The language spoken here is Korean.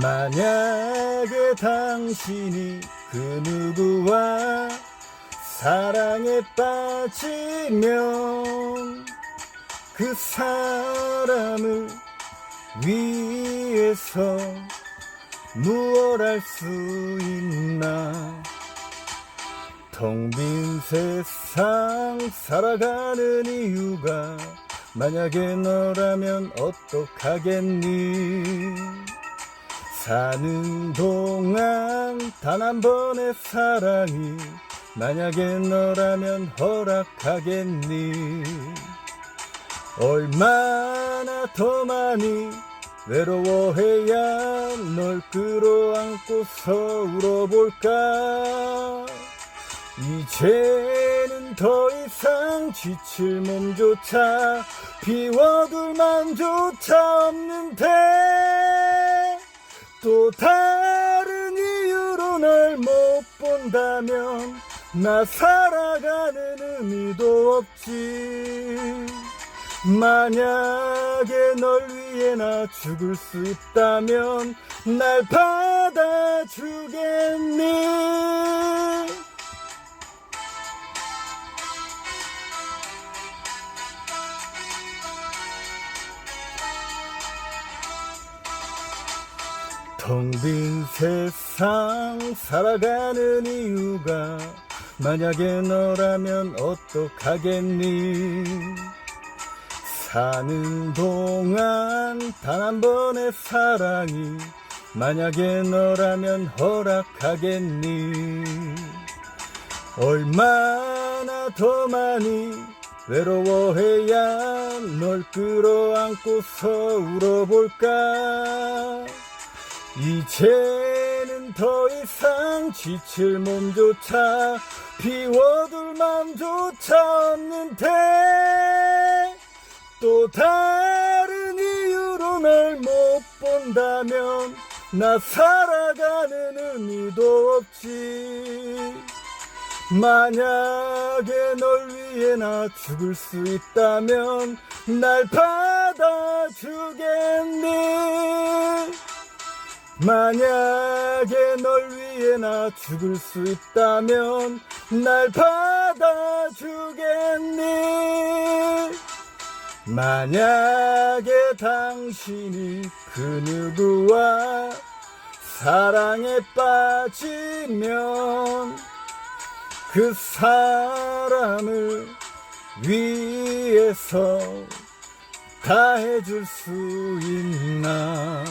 만약에 당신이 그 누구와 사랑에 빠지면 그 사람을 위해서 무얼 할 수 있나? 텅 빈 세상 살아가는 이유가 만약에 너라면 어떡하겠니 사는 동안 단 한 번의 사랑이 만약에 너라면 허락하겠니? 얼마나 더 많이 외로워해야 널 끌어안고서 울어볼까? 이제는 더 이상 지칠 몸조차 비워둘 맘조차 없는데 또 다른 이유로 널못 본다면 나 살아가는 의미도 없지. 만약에 널 위해 나 죽을 수 있다면 날 받아주겠니 텅 빈 세상 살아가는 이유가 만약에 너라면 어떡하겠니? 사는 동안 단 한 번의 사랑이 만약에 너라면 허락하겠니? 얼마나 더 많이 외로워해야 널 끌어안고서 울어볼까 이제는 더 이상 지칠 몸조차 비워둘 맘조차 없는데 또 다른 이유로 날 못 본다면 나 살아가는 의미도 없지. 만약에 널 위해 나 죽을 수 있다면 날 받아주겠니 만약에 널 위해 나 죽을 수 있다면 날 받아주겠니? 만약에 당신이 그 누구와 사랑에 빠지면 그 사람을 위해서 다 해줄 수 있나